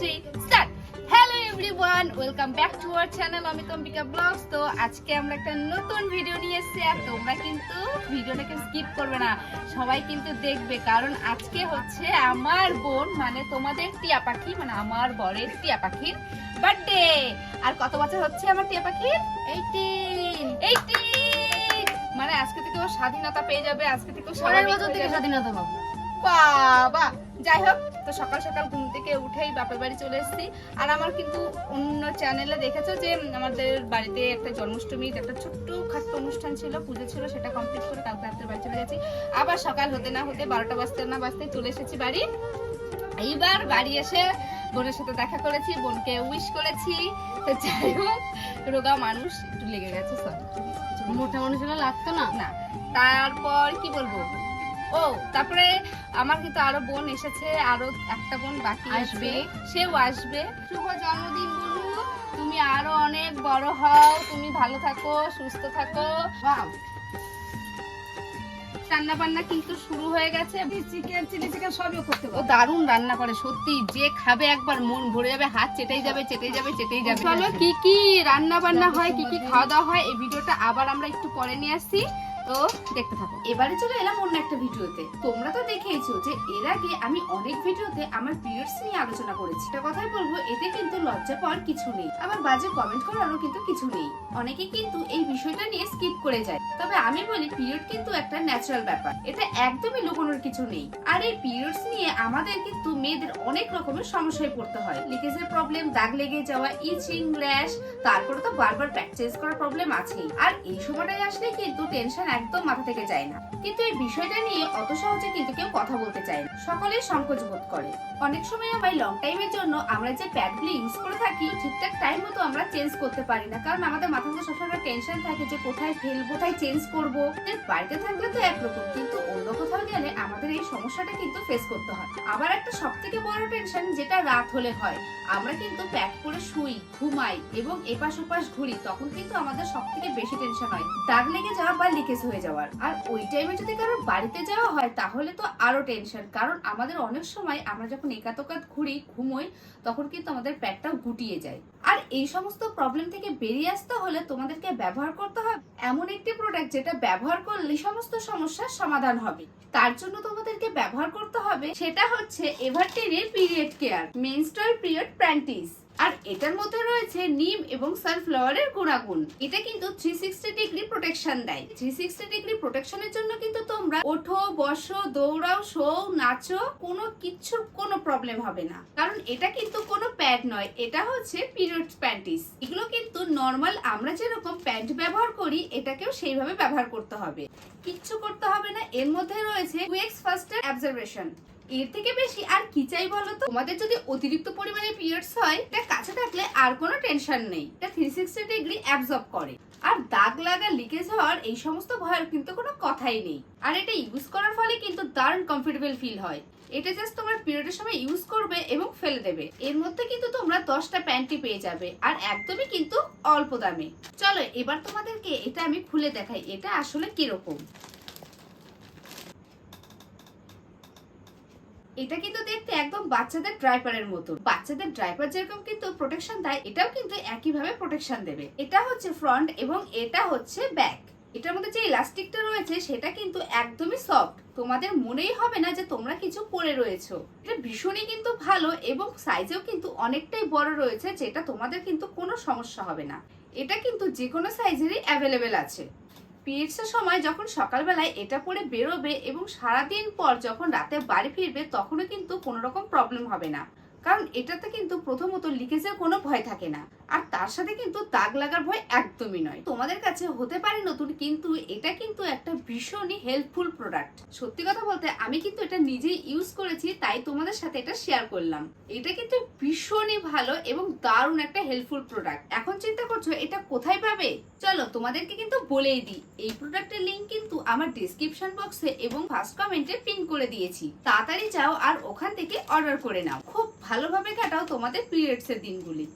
Three start hello everyone welcome back to our channel Ambika blogs তো আজকে আমরা একটা নতুন ভিডিও নিয়ে এসেছি আর তোমরা কিন্তু ভিডিওটাকে স্কিপ করবে না। সবাই কিন্তু দেখবে কারণ আজকে হচ্ছে আমার বোন মানে তোমাদের টিয়া পাখি মানে আমার বরের টিয়া পাখির বার্থডে আর কত বছর হচ্ছে আমার টিয়া পাখির? এইটিন এইটিন মানে আজকে থেকে ও স্বাধীনতা পেয়ে যাবে আজকে থেকে ও বছর থেকে স্বাধীনতা পাবো। বাবা! যাই হোক তো সকাল সকাল ঘুম থেকে উঠেই বাপের বাড়ি চলে এসেছি। আর আমার কিন্তু অন্য চ্যানেলে দেখেছ যে আমাদের বাড়িতে একটা জন্মাষ্টমীর একটা ছোট্ট খাট্ট অনুষ্ঠান ছিল পুজো ছিল সেটা কমপ্লিট করে কালকে রাত্রে বাড়ি চলে গেছি। আবার সকাল হতে না হতে বারোটা বাজতে না বাজতে চলে এসেছি বাড়ি। এইবার বাড়ি এসে বোনের সাথে দেখা করেছি বোনকে উইশ করেছি। তো যাই হোক রোগা মানুষ একটু লেগে গেছে মোটা মানুষ লাগতো না? না তারপর কি বলব? ও তারপরে আমার কিন্তু আরও বোন এসেছে আরও একটা বোন বাকি আসবে। সেও আসবে। শুভ জন্মদিন বলু তুমি আরও অনেক বড় হও তুমি ভালো থাকো সুস্থ থাকো। রান্না বান্না কিন্তু শুরু হয়ে গেছে। চিকেন চিলি চিকেন সবই করতে ও দারুণ রান্না করে সত্যি। যে খাবে একবার মন ভরে যাবে হাত চেটেই যাবে চেটেই যাবে চেটেই যাবে। চলো কি কি রান্না বান্না হয় কি কি খাওয়া দাওয়া হয় এই ভিডিওটা আবার আমরা একটু পরে নিয়ে আসছি। তো দেখতে থাকো। এবারে চলে এলাম অন্য একটা ভিডিওতে। তোমরা তো দেখেইছো যে এর আগে আমি অনেক ভিডিওতে আমার পিরিয়ডস নিয়ে আলোচনা করেছি। একটা কথাই বলব, এতে কিন্তু লজ্জা পাওয়ার কিছু নেই। আবার বাজে কমেন্ট করারও কিন্তু কিছু নেই। অনেকে কিন্তু এই বিষয়টা নিয়ে স্কিপ করে যায়। তবে আমি বলি, পিরিয়ড কিন্তু একটা ন্যাচারাল ব্যাপার। এটা একদমই লুকোনোর কিছু নেই। আর এই পিরিয়ডস নিয়ে আমাদের কিন্তু মেয়েদের অনেক রকমের সমস্যায় পড়তে হয়। লিকেজের প্রবলেম দাগ লেগে যাওয়া ইচিং র্যাশ তারপরে তো বারবার চেঞ্জ করার প্রবলেম আছেই। আর এই সময়টায় আসলে কিন্তু টেনশন একদম মাথা থেকে যায় না। কিন্তু এই বিষয়টা নিয়ে অত সহজে কিন্তু কেউ কথা বলতে চায় না। সকলে সংকোচ বোধ করে। অনেক সময় আমার লং টাইমের জন্য আমরা যে প্যাডগুলো ইউজ করে থাকি, ঠিকঠাক টাইম মতো আমরা চেঞ্জ করতে পারি না। কারণ আমাদের মাথার মধ্যে সবসময় টেনশন থাকে যে কোথায় ফেলব কোথায় চেঞ্জ করব। বাড়িতে থাকলে তো একরকম, কিন্তু অন্য কোথাও গেলে আমাদের এই সমস্যাটা কিন্তু ফেস করতে হয়। আবার একটা সব থেকে বড় টেনশন যেটা রাত হলে হয়, আমরা কিন্তু প্যাক করে শুই, ঘুমাই এবং এপাশ ওপাশ ঘুরি, তখন কিন্তু আমাদের সব থেকে বেশি টেনশন হয়। দাগ লেগে যাওয়া বা লিকেজ হয়ে যাওয়ার। আর ওই টাইমে যদি কারোর বাড়িতে যাওয়া হয়, তাহলে তো আরও টেনশন কারণ আমাদের অনেক সময় আমরা যখন একাতকাত ঘুরি, ঘুমোই, তখন কিন্তু আমাদের প্যাটটা গুটিয়ে যায়। আর এই সমস্ত প্রবলেম থেকে বেরিয়ে আসতে হলে তোমাদেরকে ব্যবহার করতে হবে এমন একটি প্রোডাক্ট যেটা ব্যবহার করলে সমস্ত সমস্যার সমাধান হবে। তার জন্য তোমাদেরকে ব্যবহার করতে হবে সেটা হচ্ছে এভারটেনের পিরিয়ড কেয়ার মেনস্ট্রাল পিরিয়ড প্র্যান্টিস আর এটার মধ্যে রয়েছে নিম এবং সানফ্লাওয়ারের গুণাগুণ। এটা কিন্তু থ্রি সিক্সটি ডিগ্রি প্রোটেকশন দেয়। থ্রি সিক্সটি ডিগ্রি প্রোটেকশনের জন্য কিন্তু তোমরা ওঠো, বসো, দৌড়াও শো নাচো, কোনো কিচ্ছুর কোনো প্রবলেম হবে না। কারণ এটা কিন্তু কোনো প্যাড নয়, এটা হচ্ছে পিরিয়ড প্যান্টিস এগুলো কিন্তু নর্মাল আমরা যেরকম প্যান্ট ব্যবহার করি, এটাকেও সেইভাবে ব্যবহার করতে হবে। কিচ্ছু করতে হবে না। এর মধ্যে রয়েছে কুয়েক্স ফার্স্টের এর থেকে বেশি আর কি চাই বলো তো? তোমাদের যদি অতিরিক্ত পরিমাণে পিরিয়ডস হয়, এটা কাছে থাকলে আর কোনো টেনশন নেই। এটা থ্রি সিক্সটি ডিগ্রি অ্যাবজর্ব করে। আর দাগ লাগা লিকেজ হওয়ার এই সমস্ত ভয়ের কিন্তু কোনো কথাই নেই। আর এটা ইউজ করার ফলে কিন্তু দারুণ কমফোর্টেবল ফিল হয়। এটা জাস্ট তোমার পিরিয়ডের সময় ইউজ করবে এবং ফেলে দেবে। এর মধ্যে কিন্তু তোমরা দশটা প্যান্টি পেয়ে যাবে। আর একদমই কিন্তু অল্প দামে। চলো, এবার তোমাদেরকে এটা আমি খুলে দেখাই। এটা আসলে কীরকম? এটা কিন্তু দেখতে একদম বাচ্চাদের ড্রাইপারের মতো বাচ্চাদের ড্রাইপার যেরকম কিন্তু প্রোটেকশন দেয়, এটাও কিন্তু একইভাবে প্রোটেকশন দেবে। এটা হচ্ছে ফ্রন্ট এবং এটা হচ্ছে ব্যাক এটার মধ্যে যে ইলাস্টিকটা রয়েছে, সেটা কিন্তু একদমই সফট তোমাদের মনেই হবে না যে তোমরা কিছু পরে রয়েছো। এটা ভীষণই কিন্তু ভালো এবং সাইজেও কিন্তু অনেকটাই বড় রয়েছে, যেটা তোমাদের কিন্তু কোনো সমস্যা হবে না। এটা কিন্তু যে কোনো সাইজেরই অ্যাভেলেবেল আছে। পিরিয়ডসের সময় যখন সকালবেলায় এটা পরে বেরোবে এবং সারাদিন পর যখন রাতে বাড়ি ফিরবে, তখনও কিন্তু কোনো রকম প্রবলেম হবে না। কারণ এটাতে কিন্তু প্রথমত লিকেজের কোনো ভয় থাকে না। আর তার সাথে কিন্তু দাগ লাগার ভয় একদমই নয়। তোমাদের কাছে হতে পারে নতুন, কিন্তু এটা কিন্তু একটা ভীষণই হেল্পফুল প্রোডাক্ট সত্যি কথা বলতে, আমি কিন্তু এটা নিজেই ইউজ করেছি, তাই তোমাদের সাথে এটা শেয়ার করলাম। এটা কিন্তু ভীষণই ভালো এবং দারুণ একটা হেল্পফুল প্রোডাক্ট এখন চিন্তা করছ, এটা কোথায় পাবে? চলো তোমাদেরকে কিন্তু বলেই দিই। এই প্রোডাক্টের লিঙ্ক কিন্তু আমার ডিসক্রিপশন বক্সে এবং ফার্স্ট কমেন্টে পিন করে দিয়েছি। তাড়াতাড়ি যাও আর ওখান থেকে অর্ডার করে নাও। খুব ভালোভাবে কাটাও তোমাদের পিরিয়ডসের দিনগুলি।